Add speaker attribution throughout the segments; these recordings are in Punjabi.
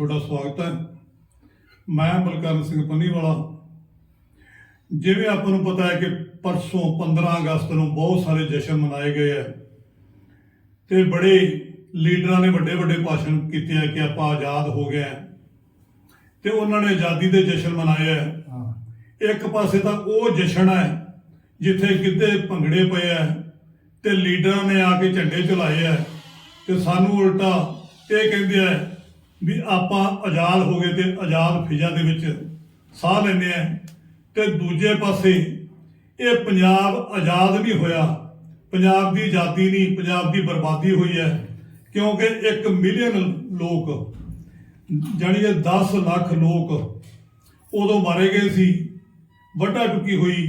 Speaker 1: ਤੁਹਾਡਾ ਸਵਾਗਤ ਹੈ। ਮੈਂ ਬਲਕਰਨ ਸਿੰਘ ਪੰਨੀਵਾਲਾ। ਜਿਵੇਂ ਆਪਾਂ ਨੂੰ ਪਤਾ ਹੈ ਕਿ ਪਰਸੋਂ 15 ਅਗਸਤ ਨੂੰ ਬਹੁਤ ਸਾਰੇ ਜਸ਼ਨ ਮਨਾਏ ਗਏ ਹੈ ਤੇ ਬੜੇ ਲੀਡਰਾਂ ਨੇ ਵੱਡੇ ਵੱਡੇ ਭਾਸ਼ਣ ਕੀਤੇ ਹੈ ਕਿ ਆਪਾਂ ਆਜ਼ਾਦ ਹੋ ਗਏ ਹਾਂ ਤੇ ਉਹਨਾਂ ਨੇ ਆਜ਼ਾਦੀ ਦੇ ਜਸ਼ਨ ਮਨਾਏ ਹੈ। ਇੱਕ ਪਾਸੇ ਤਾਂ ਉਹ ਜਸ਼ਨ ਹੈ ਜਿੱਥੇ ਕਿਤੇ ਭੰਗੜੇ ਪਏ ਹੈ ਤੇ ਲੀਡਰਾਂ ਨੇ ਆ ਕੇ ਝੰਡੇ ਝੁਲਾਏ ਹੈ ਤੇ ਸਾਨੂੰ ਉਲਟਾ ਇਹ ਕਹਿੰਦੇ ਆ ਵੀ ਆਪਾਂ ਆਜ਼ਾਦ ਹੋ ਗਏ ਤੇ ਆਜ਼ਾਦ ਫਿਜ਼ਾ ਦੇ ਵਿੱਚ ਸਾਹ ਲੈਂਦੇ ਆ ਤੇ ਦੂਜੇ ਪਾਸੇ ਇਹ ਪੰਜਾਬ ਆਜ਼ਾਦ ਨਹੀਂ ਹੋਇਆ ਪੰਜਾਬ ਦੀ ਆਜ਼ਾਦੀ ਨਹੀਂ ਪੰਜਾਬ ਦੀ ਬਰਬਾਦੀ ਹੋਈ ਹੈ ਕਿਉਂਕਿ 1 ਮਿਲੀਅਨ ਲੋਕ ਜਾਣੀ ਕਿ 10 ਲੱਖ ਲੋਕ ਉਦੋਂ ਮਾਰੇ ਗਏ ਸੀ ਵੱਡਾ ਟੁੱਕੀ ਹੋਈ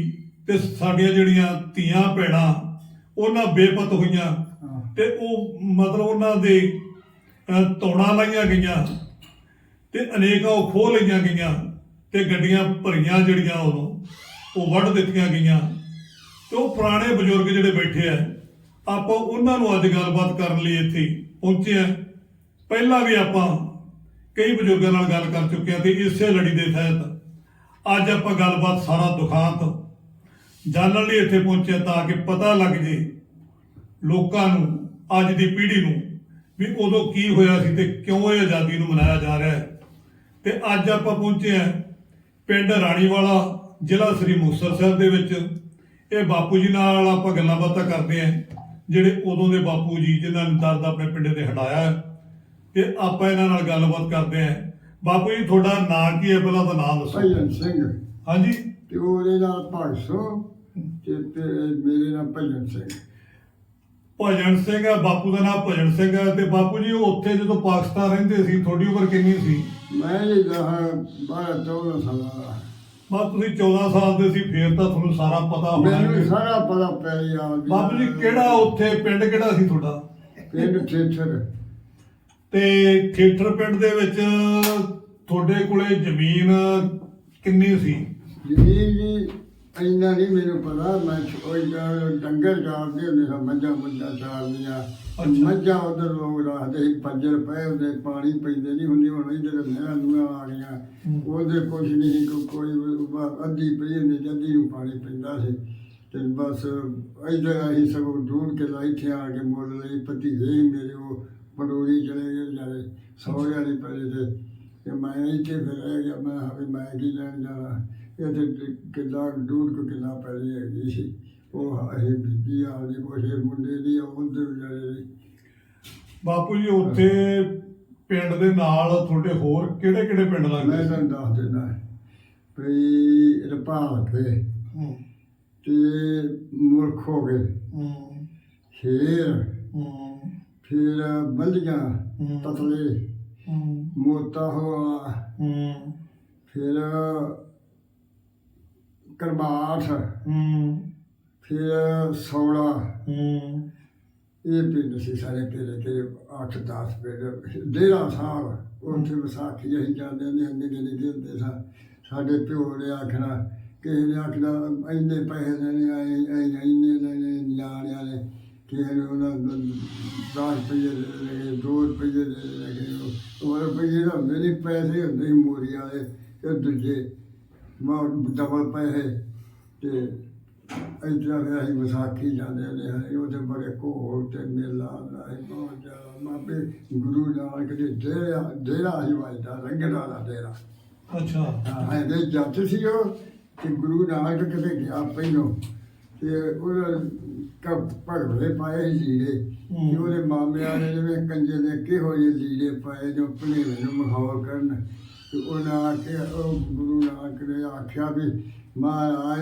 Speaker 1: ਤੇ ਸਾਡੀਆਂ ਜਿਹੜੀਆਂ ਧੀਆਂ ਭੈਣਾਂ ਉਹਨਾਂ ਬੇਪਤ ਹੋਈਆਂ ਤੇ ਉਹ ਮਤਲਬ ਉਹਨਾਂ ਦੇ ਅਹ, ਲਾਈਆਂ ਗਈਆਂ ਤੇ ਅਨੇਕਾਂ ਉਹ ਖੋਹ ਲਈਆਂ ਗਈਆਂ ਤੇ ਗੱਡੀਆਂ ਭਰੀਆਂ ਜਿਹੜੀਆਂ ਉਦੋਂ ਉਹ ਵੱਢ ਦਿੱਤੀਆਂ ਗਈਆਂ। ਤੇ ਉਹ ਪੁਰਾਣੇ ਬਜ਼ੁਰਗ ਜਿਹੜੇ ਬੈਠੇ ਆ ਆਪਾਂ ਉਹਨਾਂ ਨੂੰ ਅੱਜ ਗੱਲਬਾਤ ਕਰਨ ਲਈ ਇੱਥੇ ਪਹੁੰਚੇ ਆ। ਪਹਿਲਾਂ ਵੀ ਆਪਾਂ ਕਈ ਬਜ਼ੁਰਗਾਂ ਨਾਲ ਗੱਲ ਕਰ ਚੁੱਕੇ ਆ ਤੇ ਇਸੇ ਲੜੀ ਦੇ ਤਹਿਤ ਅੱਜ ਆਪਾਂ ਗੱਲਬਾਤ ਸਾਰਾ ਦੁਖਾਂਤ ਜਾਣਨ ਲਈ ਇੱਥੇ ਪਹੁੰਚੇ ਤਾਂ ਕਿ ਪਤਾ ਲੱਗ ਜੇ ਲੋਕਾਂ ਨੂੰ ਅੱਜ ਦੀ ਪੀੜ੍ਹੀ ਨੂੰ ਵੀ ਉਦੋਂ ਕੀ ਹੋਇਆ ਸੀ ਤੇ ਕਿਉਂ ਇਹ ਆਜ਼ਾਦੀ ਨੂੰ ਮਨਾਇਆ ਜਾ ਰਿਹਾ ਹੈ? ਤੇ ਅੱਜ ਆਪਾਂ ਪਹੁੰਚੇ ਹਾਂ ਪਿੰਡ ਰਾਣੀਵਾਲਾ ਜ਼ਿਲ੍ਹਾ ਸ੍ਰੀ ਮੁਕਤਸਰ ਸਾਹਿਬ ਦੇ ਵਿੱਚ। ਇਹ ਬਾਪੂ ਜੀ ਨਾਲ ਆਪਾਂ ਗੱਲਾਂ ਬਾਤਾਂ ਕਰਦੇ ਹਾਂ ਜਿਹੜੇ ਉਦੋਂ ਦੇ ਬਾਪੂ ਜੀ ਜਿਨ੍ਹਾਂ ਨੇ ਦਰਦ ਆਪਣੇ ਪਿੰਡ ਤੇ ਹਟਾਇਆ ਤੇ ਆਪਾਂ ਇਹਨਾਂ ਨਾਲ ਗੱਲਬਾਤ ਕਰਦੇ ਹਾਂ। ਬਾਪੂ ਜੀ ਤੁਹਾਡਾ ਨਾਂ ਕੀ ਹੈ? ਪਹਿਲਾਂ ਤਾਂ ਨਾਮ ਦੱਸੋ।
Speaker 2: ਭਜਨ ਸਿੰਘ।
Speaker 1: ਹਾਂਜੀ।
Speaker 2: ਤੇ ਉਹਦੇ ਨਾਲ ਭਗਸੋ ਤੇ ਤੇ ਮੇਰੇ ਨਾਲ ਭਜਨ ਸਿੰਘ।
Speaker 1: ਭਜਨ ਸਿੰਘ ਹੈ ਬਾਪੂ ਦਾ ਨਾਮ ਭਜਨ ਸਿੰਘ ਹੈ ਤੇ ਬਾਪੂ ਜੀ ਉੱਥੇ ਜਦੋਂ ਪਾਕਿਸਤਾਨ ਰਹਿੰਦੇ ਸੀ ਤੁਹਾਡੀ ਉਮਰ ਕਿੰਨੀ ਸੀ?
Speaker 2: ਮੈਂ ਜੀ 12 14 ਸਾਲਾਂ ਦਾ।
Speaker 1: ਬਾ ਤੁਸੀਂ 14 ਸਾਲ ਦੇ ਸੀ ਫੇਰ ਤਾਂ ਤੁਹਾਨੂੰ ਸਾਰਾ ਪਤਾ ਹੋਣਾ
Speaker 2: ਮੈਨੂੰ
Speaker 1: ਕਿ-
Speaker 2: ਸਾਰਾ ਪਤਾ ਪੈ ਗਿਆ
Speaker 1: ਬਾਪੂ ਜੀ ਕਿਹੜਾ ਉੱਥੇ ਪਿੰਡ ਕਿਹੜਾ ਸੀ ਤੁਹਾਡਾ?
Speaker 2: ਪਿੰਡ ਠੇਠਰ।
Speaker 1: ਤੇ ਖੇਟਰ ਪਿੰਡ ਦੇ ਵਿੱਚ ਤੁਹਾਡੇ ਕੋਲੇ ਜ਼ਮੀਨ ਕਿੰਨੀ ਸੀ?
Speaker 2: ਜੀ ਜੀ ਇੰਨਾ ਨਹੀਂ ਮੈਨੂੰ ਪਤਾ ਮੈਂ ਕੋਈ ਡੰਗਰ ਚਾਰਦੇ ਹੁੰਦੇ ਸਨ ਮੱਝਾਂ ਮੁੱਝਾਂ ਚਾਰਦੀਆਂ। ਮੱਝਾਂ ਉਧਰ ਲੋਕ ਰੱਖਦੇ ਸੀ ਪੰਜਰ ਪਏ ਹੁੰਦੇ ਪਾਣੀ ਪੈਂਦੇ ਨਹੀਂ ਹੁੰਦੀ ਹੁਣ ਇਧਰ ਨਹਿਰਾਂ ਨੂਆਂ ਆ ਗਈਆਂ। ਉਹਦੇ ਕੁਛ ਨਹੀਂ ਸੀ, ਕੋਈ ਅੱਧੀ ਪਈ ਹੁੰਦੀ ਅੱਧੀ ਨੂੰ ਪਾਣੀ ਪੈਂਦਾ ਸੀ। ਤੇ ਬਸ ਇਧਰ ਅਸੀਂ ਸਗੋਂ ਢੂੰਡ ਕੇ ਲਾਈ ਇੱਥੇ ਆ ਕੇ ਮੁੱਲ ਲਈ ਭਤੀਜੇ ਸੀ ਮੇਰੇ ਉਹ ਪੰਡੋਰੀ ਚਲੇ ਗਏ ਜਾਰੇ ਸਹੁਰੇ ਵਾਲੀ ਪਰੇ ਤੇ। ਮੈਂ ਇੱਥੇ ਫਿਰ ਰਹਿ ਗਿਆ ਮੈਂ ਹਾਂ ਵੀ ਮੈਂ ਕੀ ਲੈਣ ਜਾਣਾ? ਇਹ ਤੇ ਕਿੱਲਾ ਡੂਢ ਕੁ ਕਿੱਲਾ ਪਹਿਲੇ ਹੈਗੀ ਸੀ। ਉਹ ਇਹ ਬੀਜੀ ਕੁਛ ਇਹ ਮੁੰਡੇ ਦੀ ਉਹਦੇ ਵਿਚਾਰੇ ਦੀ।
Speaker 1: ਬਾਪੂ ਜੀ ਉੱਥੇ ਪਿੰਡ ਦੇ ਨਾਲ ਤੁਹਾਡੇ ਹੋਰ ਕਿਹੜੇ ਕਿਹੜੇ ਪਿੰਡ
Speaker 2: ਮੈਂ
Speaker 1: ਲੱਗਦੇ ਸੀ
Speaker 2: ਤੁਹਾਨੂੰ ਦੱਸ ਦਿੰਦਾ। ਵੀ ਰਪਾਲ
Speaker 1: ਹੂੰ,
Speaker 2: ਤੇ ਮੁਰਖ ਹੋ ਗਏ।
Speaker 1: ਹੂੰ,
Speaker 2: ਸ਼ੇਰ
Speaker 1: ਹੂੰ,
Speaker 2: ਫਿਰ ਬੱਲੀਆਂ
Speaker 1: ਹੂੰ।
Speaker 2: ਤਤਲੇ
Speaker 1: ਹੂੰ,
Speaker 2: ਮੋਤਾ ਹੋਆ
Speaker 1: ਹੂੰ,
Speaker 2: ਫਿਰ ਕਰਬਾਠ
Speaker 1: ਹੂੰ,
Speaker 2: ਫਿਰ ਸੌੜਾ
Speaker 1: ਹੂੰ,
Speaker 2: ਇਹ ਪਿੰਡ ਸੀ ਸਾਰੇ ਤੇਰੇ ਤੇ 8-10 ਪਿੰਡ ਡੇਰਾ ਸਾਹਿਬ। ਉੱਥੇ ਵਿਸਾਖੀ ਅਸੀਂ ਜਾਂਦੇ ਹੁੰਦੇ ਹੁੰਦੇ ਨਿੱਕੇ ਨਿੱਕੇ ਹੁੰਦੇ ਸਾਂ। ਸਾਡੇ ਪਿਓ ਨੇ ਆਖਣਾ ਕਿਸੇ ਨੇ ਆਖਣਾ ਇੰਨੇ ਪੈਸੇ ਲੈਣੇ ਆਏ ਇੰਨੇ ਲੈਣੇ ਨਿਆਣਿਆਂ ਨੇ। ਕਿਸੇ ਨੇ ਉਹਨਾਂ ਨੂੰ 10 ਰੁਪਏ ਦੇ ਦੇਣੇ 2 ਰੁਪਏ ਦੇ ਦੇਣੇ ਉਹ ਰੁਪਏ ਦਾ ਹੁੰਦੇ ਨਹੀਂ ਪੈਸੇ ਹੁੰਦੇ ਮੋਰੀ ਵਾਲੇ ਤੇ ਦੂਜੇ ਮਾ ਡਬਲ ਪੈਸੇ ਤੇ ਇਤਨਾ ਫਿਰ ਅਸੀਂ ਵਿਸਾਖੀ ਜਾਂਦੇ ਹੁੰਦੇ ਹਾਂ ਉਹਦੇ ਬੜੇ ਘੋਲ ਤੇ ਮੇਲਾ ਸੀ ਬਹੁਤ ਜ਼ਿਆਦਾ ਮਾਪੇ ਗੁਰੂ ਨਾਨਕ ਦੇ ਡੇਰਾ ਡੇਰਾ ਹੀ ਵੱਜਦਾ ਰੰਗੜਾ ਦਾ ਡੇਰਾ।
Speaker 1: ਅੱਛਾ।
Speaker 2: ਹਾਂ ਦੇ ਜੱਟ ਸੀ ਉਹ ਤੇ ਗੁਰੂ ਨਾਨਕ ਕਿਤੇ ਗਿਆ ਪਹਿਲੋਂ ਤੇ ਉਹਦਾ ਕ ਭਗਵੇ ਪਾਏ ਲੀੜੇ। ਤੇ ਉਹਦੇ ਮਾਮਿਆਂ ਨੇ ਜਿਵੇਂ ਕੰਜੇ ਦੇ ਕਿਹੋ ਜਿਹੇ ਲੀੜੇ ਪਾਏ ਜੋ ਭਣੇਵੇਂ ਨੂੰ ਮਖੌਲ ਕਰਨ। ਉਹਨਾਂ ਆਖਿਆ ਉਹ ਗੁਰੂ ਨਾਨਕ ਨੇ ਆਖਿਆ ਵੀ ਮਹਾਰਾਜ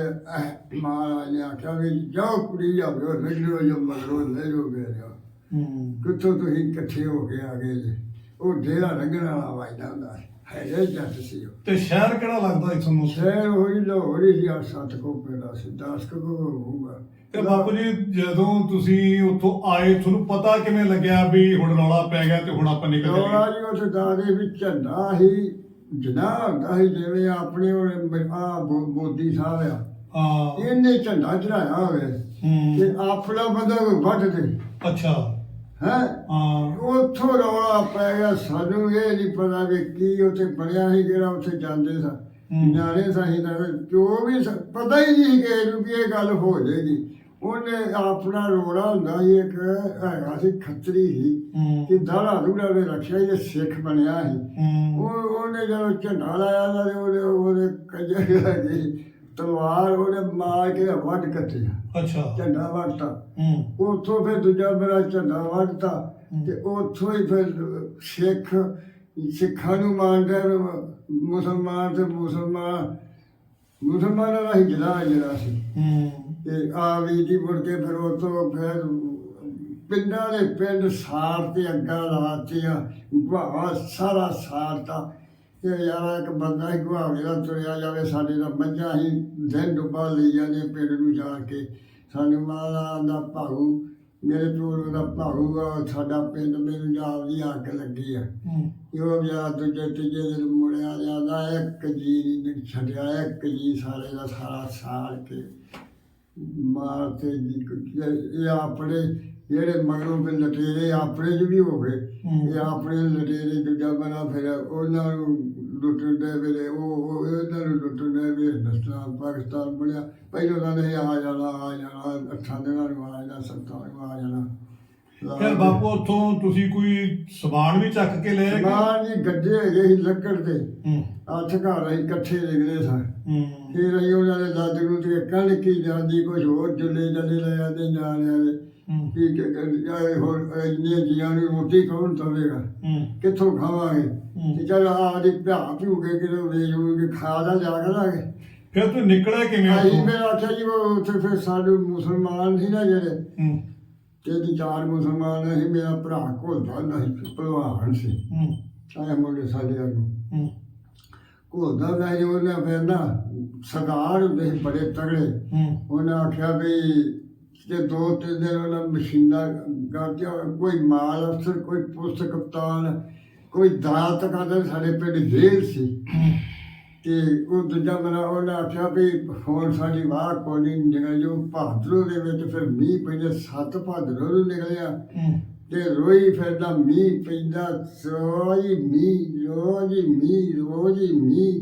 Speaker 2: ਮਹਾਰਾਜ ਨੇ ਆਖਿਆ ਵੀ ਜਾਓ ਕੁੜੀ ਉਹ ਰਗੜੋ ਜੋ ਮਗਰੋਂ ਲੈ ਜੋ ਗਿਆ ਕਿੱਥੋਂ ਤੁਸੀਂ ਇਕੱਠੇ ਹੋ ਕੇ ਆ ਗਏ ਜੀ? ਉਹ ਡੇਰਾ ਰੰਗਣ ਵਾਲਾ ਵਾਜਦਾ ਹੁੰਦਾ ਸੀ ਹੈ ਜੱਟ ਸੀ ਉਹ।
Speaker 1: ਤੇ ਸ਼ਹਿਰ ਕਿਹੜਾ ਲੱਗਦਾ ਸੀ ਤੁਹਾਨੂੰ
Speaker 2: ਸ਼ਹਿਰ ਹੋਈ ਲਾਹੌਰ ਹੀ ਆ ਸੱਤ ਕੋ ਪਿੰਡਾ ਸੀ 10 ਕੋ ਹੋਊਗਾ।
Speaker 1: ਤੇ ਬਾਪੂ ਜੀ ਜਦੋਂ ਤੁਸੀਂ ਉੱਥੋਂ ਆਏ ਤੁਹਾਨੂੰ ਪਤਾ ਕਿਵੇਂ ਲੱਗਿਆ ਵੀ ਹੁਣ ਰੌਲਾ ਪੈ ਗਿਆ ਤੇ ਹੁਣ ਆਪਾਂ ਨਿਕਲ
Speaker 2: ਲੋੜਾ
Speaker 1: ਜਾਈਏ
Speaker 2: ਜੀ ਉਸ ਦਾਦੇ ਵਿੱਚ ਝੰਡਾ ਹੀ ਜਨਾ ਹੁੰਦਾ ਸੀ ਜਿਵੇਂ ਆਪਣੇ ਉਹ ਆ ਮੋਦੀ ਸਾਹਿਬ ਆ।
Speaker 1: ਹਾਂ।
Speaker 2: ਇਹਨੇ ਝੰਡਾ ਚੜਾਇਆ ਹੋਵੇ ਤੇ ਆਪਣਾ ਬੰਦਾ ਵੱਢ ਦੇ।
Speaker 1: ਅੱਛਾ।
Speaker 2: ਹੈ?
Speaker 1: ਹਾਂ।
Speaker 2: ਉੱਥੋਂ ਰੌਲਾ ਪੈ ਗਿਆ। ਸਾਨੂੰ ਇਹ ਨਹੀਂ ਪਤਾ ਵੀ ਕੀ ਉੱਥੇ ਬਣਿਆ ਸੀ ਜਿਹੜਾ ਉੱਥੇ ਜਾਂਦੇ ਸਾਂ। ਜਾਣੇ ਸਾਹੀਂ ਦਾ ਜੋ ਵੀ ਪਤਾ ਹੀ ਨਹੀਂ ਕਿ ਇਹ ਗੱਲ ਹੋ ਜਾਏਗੀ। ਉਹਨੇ ਆਪਣਾ ਰੋੜਾ ਹੁੰਦਾ ਸੀ ਇੱਕ ਹੈਗਾ ਸੀ ਖੱਤਰੀ ਸੀ ਕਿ ਦਾੜਾ ਦੂੜਾ ਉਹਨੇ ਰੱਖਿਆ ਇਹ ਸਿੱਖ ਬਣਿਆ ਸੀ। ਉਹ ਉਹਨੇ ਜਦੋਂ ਝੰਡਾ ਲਾਇਆ ਤੇ ਉਹਦੇ ਉਹਦੇ ਕੰਜਰ ਲੱਗੀ ਤਲਵਾਰ ਉਹਨੇ ਮਾਰ ਕੇ ਵੱਢ ਕੱਟਿਆ
Speaker 1: ਅੱਛਾ।
Speaker 2: ਝੰਡਾ ਵੱਢਤਾ। ਉੱਥੋਂ ਫਿਰ ਦੂਜਾ ਮੇਰਾ ਝੰਡਾ ਵੱਢਤਾ ਤੇ ਉੱਥੋਂ ਹੀ ਫਿਰ ਸਿੱਖ ਸਿੱਖਾਂ ਨੂੰ ਮਾਰਦਾ ਮੁਸਲਮਾਨ ਤੇ ਮੁਸਲਮਾਨ ਮੁਸਲਮਾਨਾਂ ਦਾ ਹੀ ਜਿਹੜਾ ਜਿਹੜਾ ਸੀ ਤੇ ਆ ਵੀ ਦੀ ਮੁੜ ਕੇ ਫਿਰ ਉੱਥੋਂ ਫਿਰ ਪਿੰਡਾਂ ਦੇ ਪਿੰਡ ਸਾਰ ਤੇ ਅੱਗਾ ਲਾਤੀਆਂ ਗੁਹਾ ਸਾਰਾ ਸਾਰਤਾ ਤੇ। ਯਾਰ ਇੱਕ ਬੰਦਾ ਹੀ ਗੁਹਾਵੇ ਦਾ ਤੁਰਿਆ ਜਾਵੇ ਸਾਡੇ ਦਾ ਮੱਝਾਂ ਹੀ ਦਿਨ ਡੁੱਬਾ ਲਈ ਜਾਂਦੇ ਪਿੰਡ ਨੂੰ ਜਾ ਕੇ। ਸਾਨੂੰ ਮਾਲਾ ਦਾ ਭਾਊ ਮੇਰੇ ਪਿਓ ਦਾ ਭਾਊ ਆ ਸਾਡਾ ਪਿੰਡ ਮੈਨੂੰ ਜਾਬ ਦੀ ਅੱਗ ਲੱਗੀ ਆ। ਇਹੋ ਜਿਹਾ ਦੂਜੇ ਤੀਜੇ ਦਿਨ ਮੁੜਿਆ ਜਾਂਦਾ ਇੱਕ ਜੀ ਨਹੀਂ ਛੱਡਿਆ ਇੱਕ ਜੀ ਸਾਰੇ ਦਾ ਸਾਰਾ ਸਾਰ ਕੇ। ਮਾਰ ਕੁ- ਇਹ ਆਪਣੇ ਜਿਹੜੇ ਮਗਰੋਂ ਫਿਰ ਲਟੇਰੇ ਆਪਣੇ ਚ ਵੀ ਹੋ ਗਏ। ਇਹ ਆਪਣੇ ਲਟੇਰੇ ਦੂਜਾ ਬਣਾ ਫਿਰ ਉਹਨਾਂ ਨੂੰ ਲੁੱਟਣ ਦੇ ਵੇਲੇ ਉਹ ਉਹ ਇਹਨਾਂ ਨੂੰ ਲੁੱਟਣ ਦੇ ਵੇਲੇ ਹਿੰਦੁਸਤਾਨ ਪਾਕਿਸਤਾਨ ਬਣਿਆ। ਪਹਿਲਾਂ ਤਾਂ ਨਹੀਂ ਆ ਜਾਣਾ ਆ ਜਾਣਾ ਅੱਠਾਂ ਦਿਨਾਂ ਨੂੰ ਆ ਜਾਣਾ ਸੱਤਾਂ ਨੂੰ ਆ ਜਾਣਾ।
Speaker 1: ਫਿਰ ਬਾਪੂ ਉੱਥੋਂ ਤੁਸੀਂ ਕੋਈ ਸਮਾਨ ਵੀ ਚੱਕ ਕੇ ਲੈ ਗਏ
Speaker 2: ਮਾਂ ਜੀ ਗੱਡੇ ਹੈਗੇ ਸੀ ਲੱਕੜ ਦੇ।
Speaker 1: ਹੂੰ।
Speaker 2: ਅੱਠ ਘਰ ਅਸੀਂ ਇਕੱਠੇ ਨਿਕਲੇ ਸਨ
Speaker 1: ਹੂੰ।
Speaker 2: ਫਿਰ ਅਸੀਂ ਉਹਨਾਂ ਦੇ ਦਾਦ ਨੂੰ ਤੇ ਕਣ ਕੀ ਜਾਂਦੀ ਕੁਝ ਹੋਰ ਜੁਲੇ ਜਲੇ ਲੈ ਆਦੇ ਜਾਣਿਆ ਦੇ
Speaker 1: ਹੂੰ।
Speaker 2: ਕੀ ਜਾਏ ਹੋਰ ਇੰਨੀਆਂ ਜੀਆਂ ਨੂੰ ਰੋਟੀ ਕੌਣ ਤਵੇਗਾ
Speaker 1: ਹੂੰ।
Speaker 2: ਕਿੱਥੋਂ ਖਾਵਾਂਗੇ?
Speaker 1: ਹੂੰ।
Speaker 2: ਤੇ ਚਲ ਆਦੀ ਭਿਆ ਭਿਉ ਕੇ ਕਿਤੇ ਵੇਚ ਵੂ ਕੇ ਖਾ ਦਾ ਜਾ ਕੇ ਲਾਗੇ
Speaker 1: ਫਿਰ ਤੂੰ ਨਿਕਲਿਆ ਕਿਵੇਂ ਉੱਥੋਂ?
Speaker 2: ਫਿਰ ਆਖਿਆ ਜੀ ਉਹ ਉੱਥੇ ਫਿਰ ਸਾਡੇ ਮੁਸਲਮਾਨ ਸੀ ਨਾ ਜਿਹੜੇ ਤੇ ਦੀ ਚਾਰ ਮੁਸਲਮਾਨ ਸੀ ਮੇਰਾ ਭਰਾ ਘੋਲਦਾ ਸੀ ਭਲਵਾਨ ਸੀ।
Speaker 1: ਹੂੰ।
Speaker 2: ਆਏ ਮੁੰਡੇ ਸਾਡੇ ਆ ਨੂੰ
Speaker 1: ਹੂੰ।
Speaker 2: ਘੋਲਦਾ ਦਾ ਜੋ ਉਹਨੇ ਫਿਰ ਨਾ ਸਰਦਾਰ ਹੁੰਦੇ ਸੀ ਬੜੇ ਤਗੜੇ ਉਹਨੇ ਆਖਿਆ ਵੀ ਜੇ ਦੋ ਤਿੰਨ ਦਿਨ ਉਹਨਾਂ ਮਸ਼ੀਨਾਂ ਕਰਦਿਆ ਕੋਈ ਮਾਲ ਅਫਸਰ ਕੋਈ ਪੁਲਿਸ ਕਪਤਾਨ ਕੋਈ ਦਾਤ ਕਰਦਾ ਸਾਡੇ ਪਿੰਡ ਜੇਲ੍ਹ ਸੀ। ਤੇ ਉਹ ਦੂਜਾ ਮੇਰਾ ਉਹਨੇ ਆਖਿਆ ਵੀ ਹੁਣ ਸਾਡੀ ਵਾਹ ਨਹੀਂ ਨਿਕਲ ਜੋ ਭਾਦਰੋਂ ਦੇ ਵਿੱਚ ਫਿਰ ਮੀਂਹ ਪੈਂਦੇ ਸੱਤ ਭਾਦਰੋਂ ਨੂੰ ਨਿਕਲਿਆ। ਤੇ ਰੋਈ ਫਿਰਦਾ ਮੀਂਹ ਪੈਂਦਾ ਰੋਈ ਮੀਂਹ ਰੋਜ਼ ਮੀਂਹ ਰੋਜ਼ ਮੀਂਹ।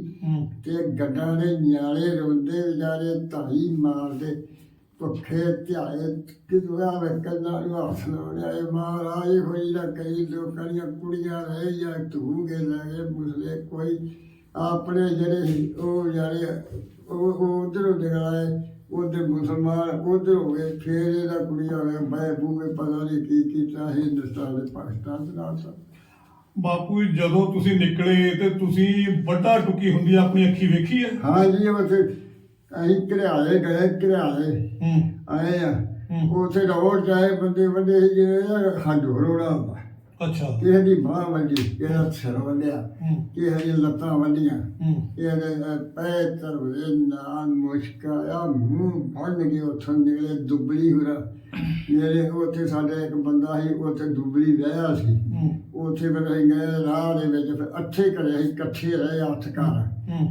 Speaker 2: ਤੇ ਗੱਡਾਂ ਦੇ ਨਿਆਲੇ ਰੋਂਦੇ ਵਿਚਾਰੇ ਧਾਈ ਮਾਰਦੇ ਭੁੱਖੇ ਧਿਆਏ ਕਿਦੋਂ ਆਵੇ ਕੰਨਾਂ ਨੂੰ ਹੱਥ ਲਾਉਣਿਆ ਇਹ ਮਹਾਰਾਜ ਹੋਈ ਨਾ ਕਈ ਲੋਕਾਂ ਦੀਆਂ ਕੁੜੀਆਂ ਰਹਿ ਜਾਂ ਧੂਗੇ ਲੈ ਗਏ ਮੁਸਲੇ ਕੋਈ ਆਪਣੇ ਜਿਹੜੇ ਸੀ ਉਹ ਜਿਹੜੇ ਉਹ ਉਧਰੋਂ ਨਿਕਲਾਏ ਉਹਦੇ ਮੁਸਲਮਾਨ ਉਧਰ ਹੋ ਗਏ ਫੇਰ ਇਹਦਾ ਕੁੜੀਆਂ ਵੇ ਬੈ ਬੂਗੇ ਪਤਾ ਨਹੀਂ ਕੀ ਕੀਤਾ ਹਿੰਦੁਸਤਾਨ ਦੇ ਪਾਕਿਸਤਾਨ ਦੇ ਨਾਲ ਸਭ।
Speaker 1: ਬਾਪੂ ਜੀ, ਜਦੋਂ ਤੁਸੀਂ ਨਿਕਲੇ ਤੇ ਤੁਸੀਂ ਵੱਡਾ ਟੁਕੀ ਹੁੰਦੀ ਆਪਣੀ ਅੱਖੀ ਵੇਖੀ ਹੈ
Speaker 2: ਹਾਂ ਜੀ ਤੇ ਅਸੀਂ ਘਰਿਆਲੇ ਗਏ ਘਰਿਆਲੇ।
Speaker 1: ਹੂੰ।
Speaker 2: ਆਏ ਆ।
Speaker 1: ਹੂੰ।
Speaker 2: ਉੱਥੇ ਰੋਡ ਚਾਹੇ ਬੰਦੇ ਬੰਦੇ ਜਿਹੜੇ ਹੱਡ ਰੋੜਾ ਹੁੰਦਾ।
Speaker 1: ਅੱਛਾ।
Speaker 2: ਕਿਸੇ ਦੀ ਬਾਹ ਵੱਡੀ ਕਿਸੇ ਦਾ ਸਿਰ ਵੱਢਿਆ
Speaker 1: ਹੂੰ।
Speaker 2: ਕਿਸੇ ਲੱਤਾਂ ਵੱਡੀਆਂ
Speaker 1: ਹੂੰ।
Speaker 2: ਇਹਦੇ ਪੈ ਤਰਵੇ ਨਾਨ ਮੁਸ਼ਕਾ ਮੂੰਹ ਫੜਨ ਕੇ ਉੱਥੋਂ ਨਿਕਲੇ ਦੁਬਲੀ ਹੋਰਾ ਮੇਰੇ ਉੱਥੇ ਸਾਡੇ ਇੱਕ ਬੰਦਾ ਸੀ ਉੱਥੇ ਦੁਬਲੀ ਵਿਆਹਿਆ ਸੀ।
Speaker 1: ਹੂੰ।
Speaker 2: ਉੱਥੇ ਫਿਰ ਅਸੀਂ ਗਏ ਰਾਹ ਦੇ ਵਿੱਚ ਫਿਰ ਅੱਠੇ ਘਰੇ ਅਸੀਂ ਇਕੱਠੇ ਰਹੇ ਅੱਠ ਘਰ।
Speaker 1: ਹੂੰ।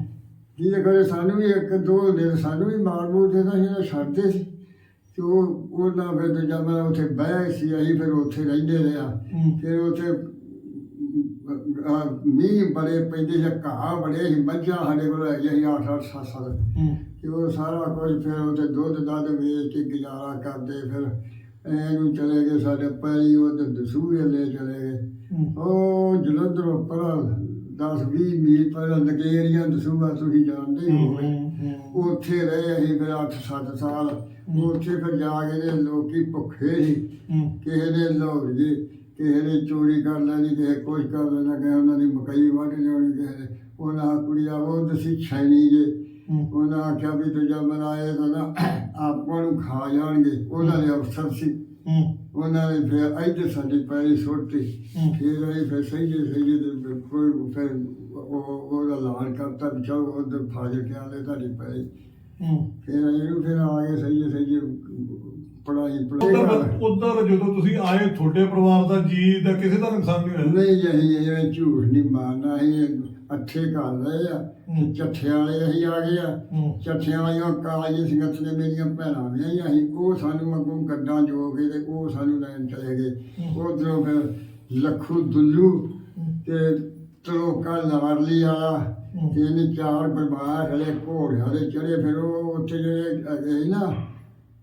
Speaker 2: ਜਿਹਦੇ ਕਰੇ ਸਾਨੂੰ ਵੀ ਇੱਕ ਦੋ ਦਿਨ ਸਾਨੂੰ ਵੀ ਮਾਰ ਮੂਰ ਦੇ ਤਾਂ ਛੱਡਦੇ ਸੀ। ਤੇ ਉਹ ਉਹਨਾਂ ਫਿਰ ਦੂਜਾ ਮੈਂ ਉੱਥੇ ਬਹਿ ਸੀ ਅਸੀਂ ਫਿਰ ਉੱਥੇ ਰਹਿੰਦੇ ਰਿਹਾ
Speaker 1: ਹੂੰ।
Speaker 2: ਫਿਰ ਉੱਥੇ ਅਹ, ਮੀਂਹ ਬੜੇ ਪੈਂਦੇ ਸੀ ਘਾਹ ਬੜੇ ਸੀ ਮੱਝਾਂ ਸਾਡੇ ਕੋਲ ਹੈਗੀਆਂ ਸੀ ਅੱਠ ਅੱਠ ਸੱਤ ਸੱਤ।
Speaker 1: ਹੂੰ।
Speaker 2: ਤੇ ਉਹ ਸਾਰਾ ਕੁਝ ਫਿਰ ਉੱਥੇ ਦੁੱਧ ਦੱਧ ਵੇਚ ਕੇ ਗੁਜ਼ਾਰਾ ਕਰਦੇ ਫਿਰ ਐਨੂੰ ਚਲੇ ਗਏ ਸਾਡੇ ਪੈਰੀ ਉਹ ਦਸੂਏ ਲੈ ਚਲੇ ਗਏ।
Speaker 1: ਹੂੰ।
Speaker 2: ਉਹ ਜਲੰਧਰੋਂ ਪਰਾਂ 10 20 ਮੀਲ ਪਰ ਲਗੇਰੀਆਂ ਦਸੂਗਾ ਤੁਸੀਂ ਜਾਣਦੇ ਹੀ ਹੋਵੇ ਉੱਥੇ ਰਹੇ ਅਸੀਂ ਫਿਰ 8-7 ਸਾਲ। ਉੱਥੇ ਫਿਰ ਜਾ ਕੇ ਤੇ ਲੋਕੀ ਭੁੱਖੇ ਸੀ। ਕਿਸੇ ਨੇ ਲੋਹਰੀ ਕਿਸੇ ਨੇ ਚੋਰੀ ਕਰ ਲੈਣੀ ਕਿਸੇ ਕੁਝ ਕਰ ਲੈਣਾ ਕਿਸੇ ਉਹਨਾਂ ਦੀ ਮਕਈ ਵੱਢ ਲਿਆਉਣੀ ਕਿਸੇ ਨੇ ਉਹਨਾਂ ਕੁੜੀਆਂ ਉਹ ਦਸੀ ਛੈਣੀ ਜੇ। ਉਹਨਾਂ ਆਖਿਆ ਵੀ ਦੂਜਾ ਮਨਾਏ ਤਾਂ ਨਾ ਆਪਾਂ ਨੂੰ ਖਾ ਜਾਣਗੇ। ਉਹਨਾਂ ਦੇ ਅਫਸਰ ਸੀ। ਉਹਨਾਂ ਨੇ ਫਿਰ ਇੱਧਰ ਸਾਡੀ ਪੈਰੀ ਸੁੱਟੀ। ਫਿਰ ਅਸੀਂ ਫਿਰ ਸਹੀ ਜੇ ਸਹੀ ਜੇ ਕੋਈ ਫਿਰ ਉਹ ਉਹਦਾ ਐਲਾਨ ਕਰਤਾ ਵੀ ਚਲੋ ਉਧਰ ਫਾਜ਼ਿਲ ਕੇ ਆਲੇ ਤੁਹਾਡੀ ਪੈਰੀ। ਫਿਰ ਇਹਨੂੰ ਫਿਰ ਆ ਗਏ ਸਹੀ ਜੇ ਸਹੀ ਜੇ ਪੜਾਈ
Speaker 1: ਉਧਰ
Speaker 2: ਪੜਾਈ
Speaker 1: ਉਧਰ ਜਦੋਂ ਤੁਸੀਂ ਆਏ ਤੁਹਾਡੇ ਪਰਿਵਾਰ ਦਾ ਜੀ ਦਾ ਕਿਸੇ ਦਾ ਨੁਕਸਾਨ ਨਹੀਂ ਹੋਇਆ?
Speaker 2: ਨਹੀਂ ਇਹ ਝੂਠ ਨਹੀਂ ਮਾਰਨਾ ਅਸੀਂ ਅੱਠੇ ਘਰ ਰਹੇ ਆ
Speaker 1: ਹੂੰ।
Speaker 2: ਚੱਠਿਆਂ ਵਾਲੇ ਅਸੀਂ ਆ ਗਏ ਆ
Speaker 1: ਹੂੰ
Speaker 2: ਚੱਠਿਆਂ ਵਾਲੀਆਂ ਕਾਲੀ ਸਿੰਘਤ ਨੇ ਮੇਰੀਆਂ ਭੈਣਾਂ ਵਿਆਹੀਆਂ ਸੀ ਉਹ ਸਾਨੂੰ ਅੱਗੋਂ ਗੱਡਾਂ ਜੋ ਕੇ ਤੇ ਉਹ ਸਾਨੂੰ ਲੈਣ ਚਲੇ ਗਏ। ਉਧਰੋਂ ਫਿਰ ਲੱਖੂ ਦੁੱਲੂ ਤੇ ਤਰੋਕਾ ਲਾਰਲੀ ਵਾਲਾ
Speaker 1: ਹੂੰ।
Speaker 2: ਤੇ ਇਹਨੇ ਚਾਰ ਪਰਿਵਾਰ ਹਲੇ ਘੋੜਿਆਂ ਦੇ ਚੜੇ ਫਿਰ ਉਹ ਉੱਥੇ ਜਿਹੜੇ ਹੈਗੇ ਸੀ ਨਾ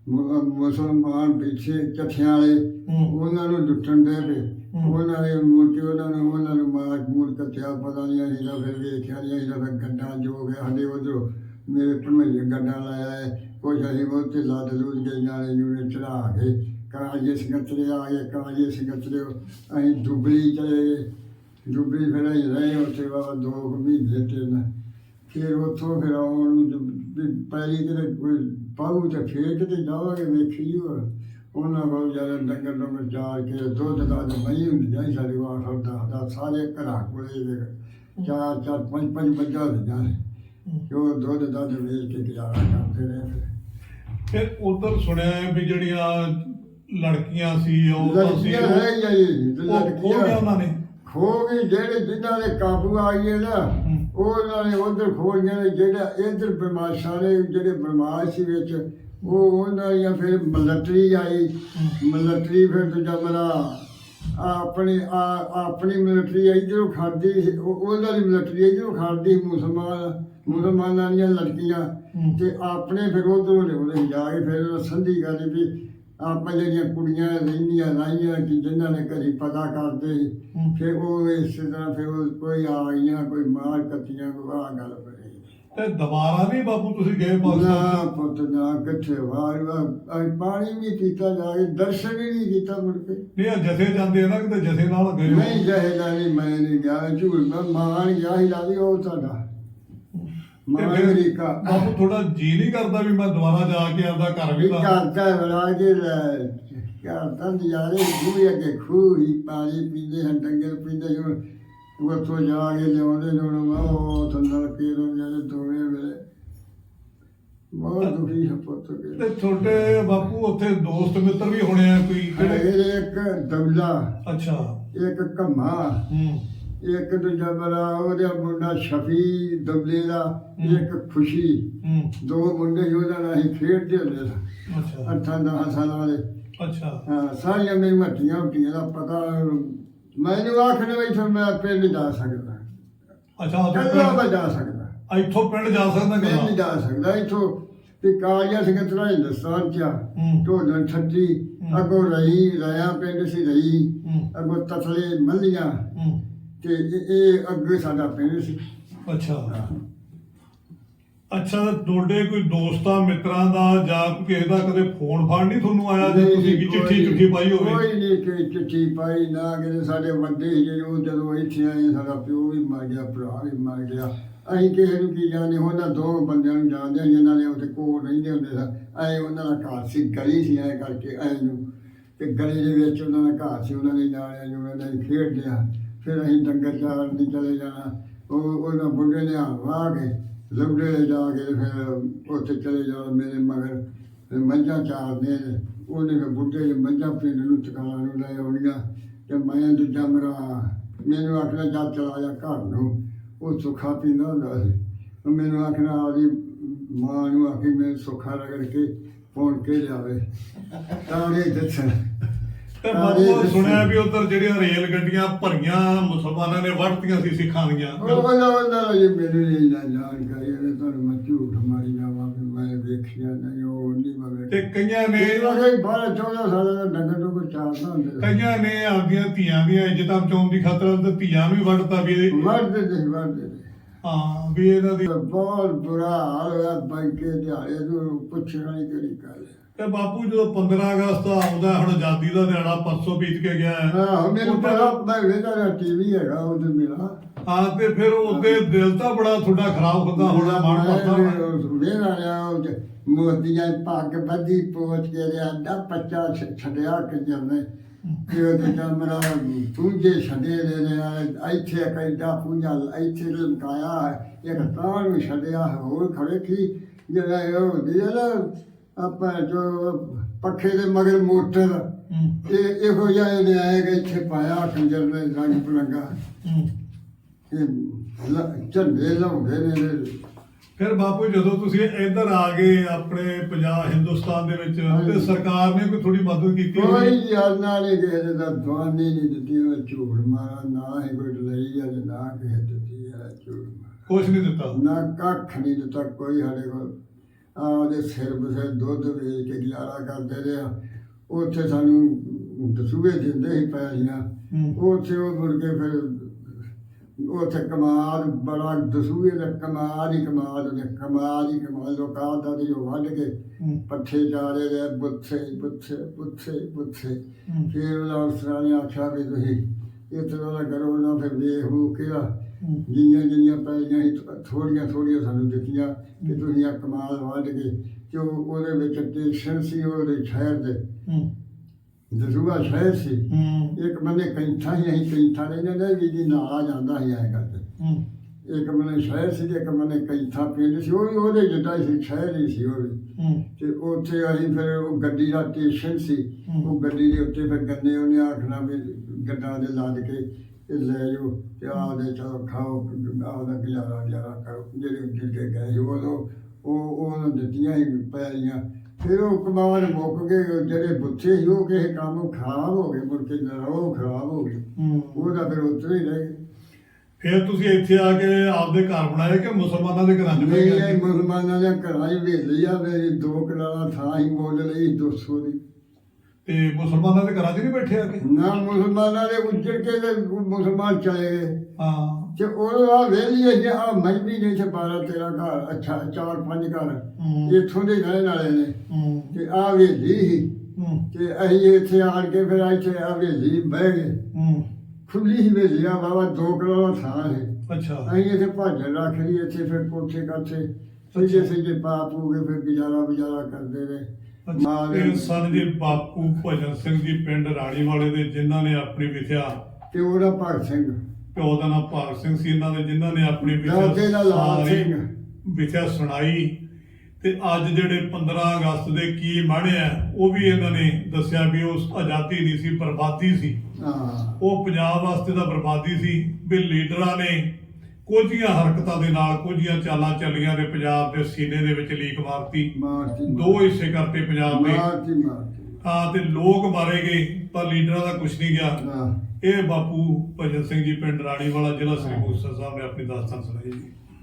Speaker 2: ਮੁ- ਮੁਸਲਮਾਨ ਪਿੱਛੇ ਚੱਠਿਆਂ ਵਾਲੇ
Speaker 1: ਹੂੰ।
Speaker 2: ਉਹਨਾਂ ਨੂੰ ਲੁੱਟਣ ਦੇ ਪਏ। ਉਹਨਾਂ ਨੇ ਮੁੜ ਕੇ ਉਹਨਾਂ ਨੂੰ ਉਹਨਾਂ ਨੂੰ ਮਾਰ ਮੂਰ ਕੱਟਿਆ, ਪਤਾ ਨਹੀਂ ਅਸੀਂ ਤਾਂ ਫਿਰ ਵੇਖਿਆ ਨਹੀਂ, ਅਸੀਂ ਤਾਂ ਫਿਰ ਗੱਡਾਂ ਜੋ ਗਿਆ ਸਾਡੇ ਉਧਰੋਂ ਮੇਰੇ ਭਣਵੇਂ ਗੱਡਾਂ ਲਾਇਆ ਹੈ। ਕੁਛ ਅਸੀਂ ਬਹੁਤ ਤੇ ਲੱਦ ਕੇ ਨਾਲੇ ਨੂੰ ਚੜਾ ਕੇ ਕਾਜੇ ਸਿੰਘਤਰੇ ਆ ਗਏ ਕਾਜੇ ਸੰਗਤਰੇ ਅਸੀਂ ਦੁਬਲੀ ਚਲੇ ਗਏ। ਦੁਬਲੀ ਫਿਰ ਅਸੀਂ ਰਹੇ ਉੱਥੇ ਬਾਬਾ ਦੋ ਕੁ ਮਹੀਨੇ ਤਿੰਨ। ਫਿਰ ਉੱਥੋਂ ਫਿਰ ਆਉਣ ਨੂੰ ਜ- ਪੈਰੀ ਕਿਤੇ ਕੋਈ ਪਾਉ ਤੇ ਫੇਰ ਕਿਤੇ ਜਾਵਾਂਗੇ, ਵੇਖੀ ਹੋਰ। ਉਹਨਾਂ ਕੋਲ ਜ਼ਿਆਦਾ ਡੰਗਰ ਡੰਗਰ ਚਾਰ ਕੇ ਦੁੱਧ ਦਾ ਤੇ ਮਈ ਹੁੰਦੀ ਜਾਈ ਸਾਡੇ ਵਾਰ ਦਾ ਦਾ ਸਾਰੇ ਘਰਾਂ ਕੋਲੇ ਵੇ ਚਾਰ ਚਾਰ ਪੰਜ ਪੰਜ ਬੱਚਾ ਦੇ ਜਾਣੇ ਜੋ ਦੁੱਧ ਦਾ ਤੇ ਵੇਚ ਕੇ ਗੁਜ਼ਾਰਾ ਕਰਦੇ ਰਹੇ ਫਿਰ
Speaker 1: ਉਧਰ ਸੁਣਿਆ ਹੈ ਵੀ ਜਿਹੜੀਆਂ ਲੜਕੀਆਂ ਸੀ ਉਹ ਤਾਂ ਸੀ
Speaker 2: ਲੜਕੀਆਂ
Speaker 1: ਉਹ-
Speaker 2: ਰਹਿ ਗਈ
Speaker 1: ਉਹ ਖੋ ਗਿਆ ਉਹਨਾਂ ਨੇ?
Speaker 2: ਖੋ ਗਈ ਜਿਹੜੇ ਜਿਨ੍ਹਾਂ ਦੇ ਕਾਬੂ ਆ ਗਏ ਨਾ
Speaker 1: ਹੂੰ।
Speaker 2: ਉਹਨਾਂ ਨੇ ਉਧਰ ਖੋ ਗਏ ਨੇ ਜਿਹੜਾ ਇਧਰ ਬਰਮਾਸ਼ਾਂ ਨੇ ਜਿਹੜੇ ਬਰਮਾਸ਼ ਸੀ ਵਿੱਚ ਉਹ ਉਹਨਾਂ ਦੀਆਂ ਫਿਰ ਮਿਲਟਰੀ ਆਈ ਮਿਲਟਰੀ ਫਿਰ ਦੂਜਾ ਮਰਾ ਆਪਣੀ ਆਪਣੀ ਮਿਲਟਰੀ ਇਧਰੋਂ ਖੜਦੀ ਸੀ, ਉਹ- ਉਹਨਾਂ ਦੀ ਮਿਲਟਰੀ ਇਧਰੋਂ ਖੜਦੀ ਸੀ ਮੁਸਲਮਾਨ ਮੁਸਲਮਾਨਾਂ ਦੀਆਂ ਲੜਕੀਆਂ। ਤੇ ਆਪਣੇ ਫਿਰ ਉਧਰੋਂ ਲਿਆਉਂਦੇ ਜਾ ਕੇ ਫਿਰ ਸੰਧੀ ਕਰੀ ਵੀ ਆਪਾਂ ਜਿਹੜੀਆਂ ਕੁੜੀਆਂ ਰਹਿੰਦੀਆਂ ਰਾਈਆਂ ਕਿ ਜਿਨ੍ਹਾਂ ਨੇ ਕਦੀ ਪਤਾ ਕਰਦੇ। ਫਿਰ ਉਹ ਇਸ ਤਰ੍ਹਾਂ ਫਿਰ ਕੋਈ ਆ ਗਈਆਂ ਕੋਈ ਮਾਰ ਕੱਤੀਆਂ ਕੋਈ ਆ ਗੱਲ ਬਣੀ
Speaker 1: ਤੇ ਦੁਬਾਰਾ ਨਹੀਂ ਬਾਪੂ ਤੁਸੀਂ ਗਏ
Speaker 2: ਨਾ
Speaker 1: ਪਾਕਿਸਤਾਨ
Speaker 2: ਪੁੱਤ ਨਾ ਕਿੱਥੇ ਵਾਰ ਵਾਰ ਪਾਣੀ ਵੀ ਪੀਤਾ ਜਾ ਕੇ ਦਰਸ਼ਨ ਹੀ ਨਹੀਂ ਕੀਤਾ ਮੁੜ ਕੇ।
Speaker 1: ਨਹੀਂ ਇਹ ਜਥੇ ਜਾਂਦੇ ਆ ਨਾ ਕਿਤੇ ਜਥੇ ਨਾਲ ਗਏ ਹੋ।
Speaker 2: ਨਹੀਂ ਜਹੇਦਾ ਨਹੀਂ ਮੈਂ ਨਹੀਂ ਗਿਆ ਝੂਠ ਮੈਂ ਮਾਨ ਗਿਆ ਹੀ ਲਾਦੀ ਉਹ ਤੁਹਾਡਾ।
Speaker 1: ਤੇ
Speaker 2: ਮਾਨ
Speaker 1: ਫਿਰ
Speaker 2: ਅਮਰੀਕਾ।
Speaker 1: ਬਾਪੂ ਥੋੜਾ ਜੀ ਨਹੀਂ ਕਰਦਾ ਵੀ ਮੈਂ ਦੁਬਾਰਾ ਜਾ ਕੇ ਆਪਦਾ ਘਰ ਵੀ
Speaker 2: ਵੀ
Speaker 1: ਲਾ
Speaker 2: ਘਰ ਦਾ ਬਣਾ ਕੇ ਲੈ ਤਾਂ ਨਜ਼ਾਰੇ ਖੂਹ ਅੱਗੇ ਖੂਹ ਹੀ ਪਾਣੀ ਪੀਂਦੇ ਹਨ ਡੰਗਰ ਪੀਂਦੇ ਹੁਣ ਉੱਥੋਂ ਜਾ ਕੇ ਲਿਆਉਂਦੇ ਨੇ ਹੁਣ ਉਹ ਥੰਦਰ ਕੇ ਜਿਹੜੇ ਦੋਵੇਂ ਵੇਲੇ ਬਹੁਤ ਦੁਖੀ ਹੈ ਪੁੱਤ ਕੇ।
Speaker 1: ਤੇ ਛੋਟੇ ਬਾਪੂ ਉੱਥੇ ਦੋਸਤ ਮਿੱਤਰ ਵੀ ਹੋਣੇ ਆ ਕੋਈ ਕਿਹੜੇ
Speaker 2: ਇੱਕ ਦੌਲਾ
Speaker 1: ਅੱਛਾ।
Speaker 2: ਇੱਕ ਕੰਮਾ
Speaker 1: ਹੂੰ।
Speaker 2: ਇੱਕ ਦੂਜਾ ਬੜਾ ਉਹਦਾ ਮੁੰਡਾ ਸ਼ਫੀ ਦਬਲੇ ਦਾ। ਇੱਕ ਖੁਸ਼ੀ। ਦੋ ਮੁੰਡੇ ਉਹਦਾ ਨਾਲ ਖੇਡਦੇ ਹੁੰਦੇ ਸਾਂ।
Speaker 1: ਅੱਛਾ।
Speaker 2: ਅੱਠਾਂ ਦਸਾਂ ਸਾਲਾਂ ਵਾਲੇ
Speaker 1: ਅੱਛਾ।
Speaker 2: ਹਾਂ ਸਾਰੀਆਂ ਮੇਰੀ ਮੱਟੀਆਂ ਹੁੱਟੀਆਂ ਦਾ ਪਤਾ ਮੈਨੂੰ ਆਖਣ ਵਿੱਚ ਮੈਂ ਪਿੰਡ ਜਾ ਸਕਦਾ।
Speaker 1: ਅੱਛਾ ਉਹ
Speaker 2: ਕੱਲਾ
Speaker 1: ਤੋਂ
Speaker 2: ਮੈਂ ਜਾ ਸਕਦਾ।
Speaker 1: ਇੱਥੋਂ ਪਿੰਡ ਜਾ ਸਕਦਾ
Speaker 2: ਪਿੰਡ
Speaker 1: ਕਿ
Speaker 2: ਜਾ ਸਕਦਾ ਇਥੋਂ ਤੇ ਕਾਲੀਆ ਸਿੰਘ ਤਰਾ ਹਿੰਦੁਸਤਾਨ ਚ।
Speaker 1: ਹੂੰ।
Speaker 2: ਢੋਲਣ
Speaker 1: ਹੂੰ।
Speaker 2: ਅੱਗੋਂ ਰਹੀ ਰਾਇਆ ਪਿੰਡ ਸੀ ਰਹੀ
Speaker 1: ਹੂੰ।
Speaker 2: ਅੱਗੋਂ ਤਤਲੇ ਮੱਲੀਆਂ।
Speaker 1: ਹੂੰ।
Speaker 2: ਤੇ ਇਹ- ਇਹ ਅੱਗੇ ਸਾਡਾ ਪਿੰਡ ਸੀ।
Speaker 1: ਅੱਛਾ। ਅੱਛਾ ਤੁਹਾਡੇ ਕੋਈ ਦੋਸਤਾਂ ਮਿੱਤਰਾਂ ਦਾ ਜਾਂ ਕੋਈ ਕਿਸੇ ਦਾ ਕਦੇ ਫੋਨ ਫਾਨ ਨਹੀਂ ਤੁਹਾਨੂੰ ਆਇਆ ਜੇ ਤੁਸੀਂ
Speaker 2: ਕੋਈ
Speaker 1: ਚਿੱਠੀ ਚੁੱਠੀ ਪਾਈ ਹੋਵੇ?
Speaker 2: ਕੋਈ ਨਹੀਂ ਕਿ ਚਿੱਠੀ ਪਾਈ ਨਾ ਕਿ ਸਾਡੇ ਵੱਡੇ ਸੀ ਜਿਹੜੇ ਉਹ ਜਦੋਂ ਇੱਥੇ ਆਏ ਸਾਡਾ ਪਿਓ ਵੀ ਮਰ ਗਿਆ ਭਰਾ ਵੀ ਮਰ ਗਿਆ। ਅਸੀਂ ਕਿਸੇ ਨੂੰ ਕੀ ਜਾਣਦੇ ਉਹਨਾਂ ਦੋ ਬੰਦਿਆਂ ਨੂੰ ਜਾਣਦੇ ਹਾਂ ਜਿਨ੍ਹਾਂ ਨੇ ਉੱਥੇ ਕੋਲ ਰਹਿੰਦੇ ਹੁੰਦੇ ਸਨ। ਐ ਉਹਨਾਂ ਦਾ ਘਰ ਸੀ ਗਲੀ ਸੀ ਐ ਕਰਕੇ ਐ ਨੂੰ। ਤੇ ਗਲੀ ਦੇ ਵਿੱਚ ਉਹਨਾਂ ਦਾ ਘਰ ਸੀ ਉਹਨਾਂ ਨੇ ਜਾਣਿਆ ਜੋ ਉਹਨਾਂ ਨੇ ਖੇਡਦੇ ਆ ਫਿਰ ਅਸੀਂ ਡੰਗਰ ਚਾਰਨ ਨਹੀਂ ਚਲੇ ਜਾਣਾ। ਉਹ ਉਹਨਾਂ ਬੁੱਢੇ ਨੇ ਆ ਕੇ ਲੁੱਡੇ ਲੈ ਜਾ ਕੇ ਫਿਰ ਉੱਥੇ ਚਲੇ ਜਾਣਾ ਮੇਰੇ ਮਗਰ। ਮੱਝਾਂ ਚਾਰਦੇ ਨੇ। ਉਹਨੇ ਫਿਰ ਬੁੱਢੇ ਨੇ ਮੱਝਾਂ ਪਿੰਡ ਨੂੰ ਟਿਕਾਣਾ ਨੂੰ ਲੈ ਆਉਣੀਆਂ। ਤੇ ਮੈਂ ਦੂਜਾ ਮੇਰਾ ਮੈਨੂੰ ਆਖਣਾ ਜਾ ਚਲਾ ਜਾ ਘਰ ਨੂੰ। ਉਹ ਸੁੱਖਾ ਪੀਂਦਾ ਹੁੰਦਾ ਸੀ। ਮੈਨੂੰ ਆਖਣਾ ਆਦੀ ਮਾਂ ਨੂੰ ਆਖੀ ਮੈਂ ਸੁੱਖਾ ਰਗੜ ਕੇ ਪੌਣ ਕੇ ਲਿਆਵੇ। ਤਾਰੇ ਦੱਸਣ
Speaker 1: ਤੇ ਬਾਪੂ। ਸੁਣਿਆ ਵੀ ਉਧਰ ਜਿਹੜੀਆਂ ਰੇਲ ਗੱਡੀਆਂ ਭਰੀਆਂ ਮੁਸਲਮਾਨਾਂ ਨੇ ਵੜਤੀਆਂ ਸੀ ਸਿੱਖਾਂ ਦੀਆਂ।
Speaker 2: ਉਹ ਬੰਦਾ ਬੰਦਾ ਇਹ ਮੈਨੂੰ ਨਹੀਂ ਨਾ ਜਾਣਕਾਰੀ। ਤੁਹਾਨੂੰ ਮੈਂ ਝੂਠ ਮਾਰੀ ਜਾਵਾਂ ਵੀ ਮੈਂ ਵੇਖਿਆ ਨਹੀਂ ਉਹ ਨਹੀਂ ਮੈਂ
Speaker 1: ਤੇ ਕਈਆਂ ਨੇ
Speaker 2: ਇਹ ਵਾਕੇ 12 14 ਸਾਲਾਂ ਦਾ ਡੰਗਰ ਨੂੰ ਕੋਈ ਚਾਰਦਾ ਹੁੰਦੇ। ਸੀ।
Speaker 1: ਕਈਆਂ ਨੇ ਆਪਦੀਆਂ ਧੀਆਂ ਦੀਆਂ ਇੱਜ਼ਤਾਂ ਬਚਾਉਣ ਦੀ ਖਾਤਰ ਤੇ ਧੀਆਂ ਨੂੰ ਵੀ ਵੜਤਾ ਵੀ ਇਹ-
Speaker 2: ਵੜਦੇ ਸੀ ਵੜਦੇ
Speaker 1: ਹਾਂ ਵੀ ਇਹਨਾਂ ਦੀ
Speaker 2: ਬਹੁਤ ਬੁਰਾ ਹਾਲ ਹੋਇਆ ਬੰਕੇ ਦਿਹਾੜੇ ਨੂੰ ਪੁੱਛਣਾ ਨਹੀਂ ਕਿਹੜੀ ਗੱਲ ਹੈ।
Speaker 1: ਤੇ ਬਾਪੂ ਜਦੋਂ 15 ਅਗਸਤ ਆਉਂਦਾ ਹੁਣ ਆਜ਼ਾਦੀ ਦਾ ਦਿਹਾੜਾ ਪਰਸੋਂ ਬੀਤ ਕੇ ਗਿਆ ਹੈ।
Speaker 2: ਹਾਂ ਮੈਨੂੰ ਪਤਾ ਮੈਂ ਵੇਖਦਾ ਟੀਵੀ ਹੈਗਾ ਉਹਦੇ ਮੇਰਾ।
Speaker 1: ਹਾਂ ਤੇ ਫਿਰ ਉਹਦੇ ਦਿਲ ਤਾਂ ਬੜਾ ਤੁਹਾਡਾ ਖਰਾਬ ਹੁੰਦਾ ਹੋਣਾ ਮਨ ਪਰਦਾ ਹੋਣਾ।
Speaker 2: ਉਹ ਜ- ਮੋਤੀਆਂ ਪੱਗ ਬੱਧੀ ਪੋਚ ਕੇ ਰਿਹਾ ਦਾ ਛ- ਛੱਡਿਆ ਕੰਜਰ ਨੇ। ਕਿ ਉਹਦੇ ਕਮਰਾ ਪੂੰਜੇ ਛੱਡੇ ਦੇ ਨੇ ਇੱਥੇ ਕੈਦਾ ਪੂੰਜਾ ਇੱਥੇ ਲਮਕਾਇਆ ਇੱਕ ਤਾਂ ਨੂੰ ਛੱਡਿਆ ਹੋਰ ਖੜੇ ਕੀ ਜਿਹੜਾ ਉਹ ਜਿਹੜਾ ਆਪਾਂ ਜੋ ਪੱਖੇ ਦੇ ਮਗਰ ਮੋਟਰ
Speaker 1: ਹੂੰ,
Speaker 2: ਇਹ ਇਹੋ ਜਿਹਾ ਇਹਨੇ ਆਏ ਕਿ ਇੱਥੇ ਪਾਇਆ ਕੰਜਰ ਨੇ ਰੰਗ
Speaker 1: ਹੂੰ,
Speaker 2: ਇਹ ਲ- ਝੰਡੇ ਲਾਉਂਦੇ ਨੇ।
Speaker 1: ਫਿਰ ਬਾਪੂ ਜਦੋਂ ਤੁਸੀਂ ਇੱਧਰ ਆ ਗਏ ਆਪਣੇ ਪੰਜਾਬ ਹਿੰਦੁਸਤਾਨ ਦੇ ਵਿੱਚ। ਤੇ ਸਰਕਾਰ ਨੇ ਕੋਈ ਥੋੜੀ ਮਦਦ ਕੀਤੀ
Speaker 2: ਕੋਈ
Speaker 1: ਹੋਈ?
Speaker 2: ਯਾਰਨਾ ਨਹੀਂ ਕਿਸੇ ਦਾ ਦਵਾਨੀ ਨਹੀਂ ਦਿੱਤੀ ਉਹ ਝੂਠ ਮਾਰਾ ਨਾ ਹੀ ਕੋਈ ਲਈ ਆ ਨਾ ਕਿਸੇ ਦਿੱਤੀ ਆ ਝੂਠ ਮਾਰਾ
Speaker 1: ਕੁਛ ਨਹੀਂ ਦਿੱਤਾ
Speaker 2: ਨਾ ਕੱਖ ਨਹੀਂ ਦਿੱਤਾ ਕੋਈ ਸਾਡੇ ਕੋਲ ਆ ਉਹਦੇ ਸਿਰ ਬਸੇ ਦੁੱਧ ਵੇਚ ਕੇ ਗੁਜ਼ਾਰਾ ਕਰਦੇ ਰਹੇ ਆ ਉੱਥੇ ਸਾਨੂੰ ਦਸੂਏ ਦਿੰਦੇ ਸੀ ਪੈਲੀਆਂ। ਉੱਥੇ ਉਹ ਮੁੜ ਕੇ ਫਿਰ ਉੱਥੇ ਕਮਾਲ ਬੜਾ ਦਸੂਏ ਦਾ ਕਮਾਲ ਹੀ ਕਮਾਲ ਉਹਨੇ ਕਮਾਲ ਹੀ ਕਮਾਲ ਲੋਕਾਂ ਦਾ ਤੇ ਉਹ ਵੱਢ ਕੇ। ਪੱਠੇ ਚਾਰੇ ਦੇ ਬੁੱਥੇ ਬੁੱਥੇ ਬੁੱਥੇ ਬੁੱਥੇ
Speaker 1: ਹੂੰ।
Speaker 2: ਫਿਰ ਉਹਦਾ ਅਫਸਰਾਂ ਨੇ ਆਖਿਆ ਵੀ ਤੁਸੀਂ ਇਸ ਤਰ੍ਹਾਂ ਦਾ ਕਰੋ ਨਾ ਫਿਰ ਵੇਖ ਹੋ ਕਿਹਾ
Speaker 1: ਹੂੰ।
Speaker 2: ਜਿੰਨੀਆਂ ਜਿੰਨੀਆਂ ਪੈਲੀਆਂ ਸੀ ਥੋੜੀਆਂ ਥੋੜੀਆਂ ਸਾਨੂੰ ਦਿੱਤੀਆਂ ਕਿ ਤੁਸੀਂ ਆ ਕਮਾਲ ਵੱਢ ਕੇ ਕਿ ਉਹ- ਉਹਦੇ ਵਿੱਚ ਸਟੇਸ਼ਨ ਸੀ ਉਹਦੇ ਸ਼ਹਿਰ ਦੇ
Speaker 1: ਹੂੰ।
Speaker 2: ਦਸੂਆ ਸ਼ਹਿਰ ਸੀ
Speaker 1: ਹੂੰ।
Speaker 2: ਇੱਕ ਬੰਦੇ ਕੈਂਠਾ ਹੀ ਅਸੀਂ ਕੈਂਠਾ ਰਹਿੰਦੇ ਨੇ ਵੀ ਜੀ ਨਾਲ ਆ ਜਾਂਦਾ ਸੀ ਐ ਕਰਦੇ
Speaker 1: ਹੂੰ।
Speaker 2: ਇੱਕ ਬੰਦੇ ਸ਼ਹਿਰ ਸੀ ਤੇ ਇੱਕ ਬੰਦੇ ਕੈਂਠਾ ਪਿੰਡ ਸੀ ਉਹ ਵੀ ਉਹਦੇ ਜਿੱਦਾਂ ਹੀ ਸੀ ਸ਼ਹਿਰ ਹੀ ਸੀ ਉਹ ਵੀ
Speaker 1: ਹੂੰ।
Speaker 2: ਤੇ ਉੱਥੇ ਅਸੀਂ ਫਿਰ ਉਹ ਗੱਡੀ ਦਾ ਸਟੇਸ਼ਨ ਸੀ
Speaker 1: ਹੂੰ।
Speaker 2: ਉਹ ਗੱਡੀ ਦੇ ਉੱਤੇ ਫਿਰ ਗੰਨੇ ਉਹਨੇ ਆਖਣਾ ਵੀ ਗੱਡਾਂ ਦੇ ਲੱਦ ਕੇ ਇਹ ਲੈ ਜਾਓ ਤੇ ਆਪਦੇ ਚਲੋ ਖਾਓ ਆਪਦਾ ਗੁਜ਼ਾਰਾ ਗੁਜ਼ਾਰਾ ਕਰੋ। ਜਿਹੜੇ ਜਿਹੜੇ ਗਏ ਸੀ ਉਦੋਂ ਉਹ ਉਹਨਾਂ ਦਿੱਤੀਆਂ ਹੀ ਪੈਲੀਆਂ। ਫਿਰ ਉਹ ਕਮਾਲ ਮੁੱਕ ਗਏ ਉਹ ਜਿਹੜੇ ਬੁੱਥੇ ਸੀ ਉਹ ਕਿਸੇ ਕੰਮ ਖਰਾਬ ਹੋ ਗਏ ਮੁੜ ਕੇ ਨਰੋ ਖਰਾਬ ਹੋ ਗਏ।
Speaker 1: ਹੂੰ।
Speaker 2: ਉਹਦਾ ਫਿਰ ਉੱਧਰ ਹੀ ਰਹਿ। ਗਏ
Speaker 1: ਫਿਰ ਤੁਸੀਂ ਇੱਥੇ ਆ ਕੇ ਆਪਦੇ ਘਰ ਬਣਾਏ ਕਿ ਮੁਸਲਮਾਨਾਂ ਦੇ ਘਰਾਂ 'ਚ ਗਏ?
Speaker 2: ਇਹ ਮੁਸਲਮਾਨਾਂ ਦੇ ਘਰਾਂ ਹੀ ਵੇਲੀ ਆ ਮੇਰੀ ਦੋ ਕਨਾਲਾਂ ਥਾਂ ਹੀ ਮੁੱਲ ਲਈ 200 ਦੀ।
Speaker 1: ਤੇ ਮੁਸਲਮਾਨਾਂ ਦੇ ਘਰਾਂ 'ਚ ਨਹੀਂ ਬੈਠੇ ਆ ਕੇ?
Speaker 2: ਨਾ ਮੁਸਲਮਾਨਾਂ ਦੇ ਉੱਜੜ ਕੇ ਤੇ ਮੁਸਲਮਾਨ ਚਲੇ ਗਏ।
Speaker 1: ਹਾਂ।
Speaker 2: ਤੇ ਉਹ ਆ ਵੇਲੀ ਹੈ ਆ ਮਜਬੀ ਨੇ ਤੇ 12 13 ਘਰ ਅੱਛਾ ਚਾਰ ਪੰਜ ਘਰ। ਇੱਥੋਂ ਦੇ ਰਹਿਣ ਵਾਲੇ ਨੇ। ਤੇ ਆ ਵੇਲੀ
Speaker 1: ਹੂੰ।
Speaker 2: ਤੇ ਅਸੀਂ ਇੱਥੇ ਆਣ ਕੇ ਫਿਰ ਇੱਥੇ ਆ ਵੇਲੀ ਬਹਿ ਗਏ। ਖੁੱਲੀ ਹੀ ਵੇਲੀ ਆ ਬਾਬਾ ਦੋ ਦਾ ਥਾਂ ਹੈ।
Speaker 1: ਅੱਛਾ।
Speaker 2: ਅਸੀਂ ਇੱਥੇ ਭਾਜਣ ਰੱਖ ਲਈ ਇੱਥੇ ਫਿਰ ਕੋਠੇ ਕਾਠੇ ਸੱਜੇ ਸੱਜੇ ਪਾਪ ਹੋ ਗਏ ਫਿਰ ਗੁਜ਼ਾਰਾ ਗੁਜ਼ਾਰਾ ਕਰਦੇ ਰਹੇ।
Speaker 1: ਇਹ ਸਨ ਜੀ ਬਾਪੂ ਭਜਨ ਸਿੰਘ ਜੀ ਪਿੰਡ ਰਾਣੀ ਵਾਲੇ ਦੇ ਜਿਨ੍ਹਾਂ ਨੇ ਆਪਣੀ ਵਿਥਿਆ
Speaker 2: ਤੇ ਉਹਦਾ ਭਗਤ ਸਿੰਘ।
Speaker 1: ਪਿਓ ਦਾ ਨਾਮ ਭਾਗ ਸਿੰਘ ਸੀ। ਇਹਨਾਂ ਦੇ ਜਿਨ੍ਹਾਂ ਨੇ ਆਪਣੀ
Speaker 2: ਦਾਦੇ ਦਾ ਲਾਲ
Speaker 1: ਸਾਰੀ
Speaker 2: ਸਿੰਘ।
Speaker 1: ਵਿਥਿਆ ਸੁਣਾਈ। ਤੇ ਅੱਜ ਜਿਹੜੇ 15 ਅਗਸਤ ਦੇ ਕੀ ਮਾੜੇ ਆ ਉਹ ਵੀ ਇਹਨਾਂ ਨੇ ਦੱਸਿਆ ਵੀ ਉਸ ਆਜ਼ਾਦੀ ਨਹੀਂ ਸੀ ਬਰਬਾਦੀ ਸੀ।
Speaker 2: ਹਾਂ।
Speaker 1: ਉਹ ਪੰਜਾਬ ਵਾਸਤੇ ਤਾਂ ਬਰਬਾਦੀ ਸੀ। ਵੀ ਲੀਡਰਾਂ ਨੇ ਕੁਝੀਆਂ ਹਰਕਤਾਂ ਦੇ ਨਾਲ ਕੁਝੀਆਂ ਚਾਲਾਂ ਚੱਲੀਆਂ ਤੇ ਪੰਜਾਬ ਦੇ ਸੀਨੇ ਦੇ ਵਿੱਚ ਲੀਕ ਮਾਰਤੀ।
Speaker 2: ਮਾਰਤੀ
Speaker 1: ਦੋ ਹਿੱਸੇ ਕਰਤੇ ਪੰਜਾਬ ਦੇ।
Speaker 2: ਮਾਰਤੀ
Speaker 1: ਤੇ ਲੋਕ ਮਾਰੇ ਗਏ ਪਰ ਲੀਡਰਾਂ ਦਾ ਕੁਝ ਨਹੀਂ ਗਿਆ। ਇਹ ਬਾਪੂ ਭਜਨ ਸਿੰਘ ਜੀ ਪਿੰਡ ਰਾਣੀ ਵਾਲਾ ਜ਼ਿਲ੍ਹਾ ਸ੍ਰੀ ਮੁਕਤਸਰ ਸਾਹਿਬ ਨੇ ਆਪਣੀ ਦਾਸਤਾਨ ਸੁਣਾਈ ਜੀ।